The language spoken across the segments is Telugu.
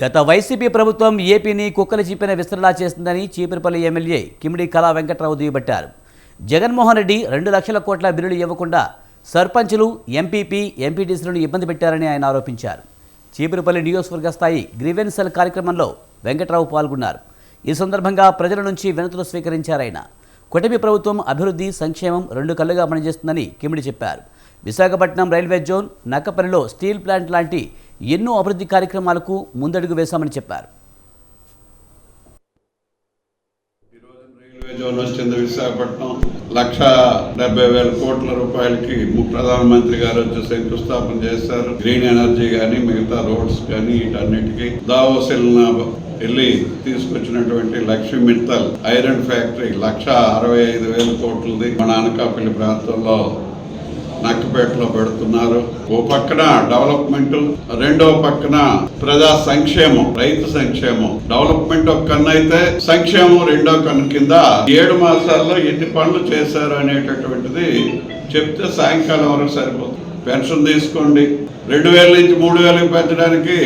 గత వైసీపీ ప్రభుత్వం ఏపీని కుక్కలు చీపిన విస్తరణ చేస్తుందని చీపురపల్లి ఎమ్మెల్యే కిమిడి కళా వెంకట్రావు దుయ్యబట్టారు. జగన్మోహన్ రెడ్డి రెండు లక్షల కోట్ల బిల్లులు ఇవ్వకుండా సర్పంచులు ఎంపీపీ ఎంపీటీసీలను ఇబ్బంది పెట్టారని ఆయన ఆరోపించారు. చీపురపల్లి నియోజకవర్గ స్థాయి గ్రీవెన్సల్ కార్యక్రమంలో వెంకట్రావు పాల్గొన్నారు. ఈ సందర్భంగా ప్రజల నుంచి వినతులు స్వీకరించారాయన కూటమి ప్రభుత్వం అభివృద్ధి సంక్షేమం రెండు కళ్ళుగా పనిచేస్తుందని కిమిడి చెప్పారు. విశాఖపట్నం రైల్వే జోన్ నక్కపల్లిలో స్టీల్ ప్లాంట్ లాంటి ఎన్నో అభివృద్ధి కార్యక్రమాలకు ముందడుగు వేశామని చెప్పారు. రైల్వే జోన్ వచ్చింది విశాఖపట్నం లక్ష డెబ్బై వేల కోట్ల రూపాయలకి ప్రధానమంత్రి గారు వచ్చి శంకుస్థాపన చేశారు. గ్రీన్ ఎనర్జీ కానీ మిగతా రోడ్స్ కానీ వీటన్నిటికీ దావోస్ వెళ్ళిన వెళ్ళి తీసుకొచ్చినటువంటి లక్ష్మీ మిత్తల్ ఐరన్ ఫ్యాక్టరీ లక్ష అరవై ఐదు వేల కోట్లది మన అనకాపల్లి ప్రాంతంలో నక్కపేటలో పెడుతున్నారు. ఓ పక్కన డెవలప్మెంట్ రెండో పక్కన ప్రజా సంక్షేమం రైతు సంక్షేమం. డెవలప్మెంట్ ఒక కన్ను అయితే సంక్షేమం రెండో కన్ను కింద ఏడు మాసాల్లో ఎన్ని పనులు చేశారు అనేటటువంటిది చెప్తే సాయంకాలం వరకు సరిపోతుంది. పెన్షన్ తీసుకోండి. రెండు వేల నుంచి మూడు వేలకు పెంచడానికి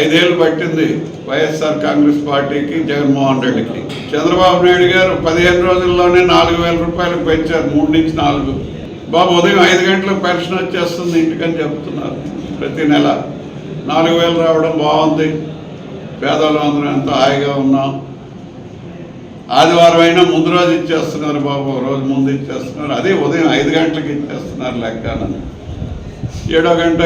ఐదేళ్ళు పట్టింది వైఎస్ఆర్ కాంగ్రెస్ పార్టీకి జగన్మోహన్ రెడ్డికి. చంద్రబాబు నాయుడు గారు పదిహేను రోజుల్లోనే నాలుగు వేల రూపాయలకు పెంచారు. మూడు నుంచి నాలుగు. బాబు ఉదయం ఐదు గంటలకు పెన్షన్ వచ్చేస్తుంది ఇంటికని చెప్తున్నారు. ప్రతి నెల నాలుగు వేలు రావడం బాగుంది. పేదవాళ్ళం అందరం ఎంతో హాయిగా ఉన్నాం. ఆదివారం అయినా ముందు రోజు ఇచ్చేస్తున్నారు బాబు ఒక రోజు ముందు ఇచ్చేస్తున్నారు. అదే ఉదయం ఐదు గంటలకు ఇచ్చేస్తున్నారు లెక్కన. ఏడో గంట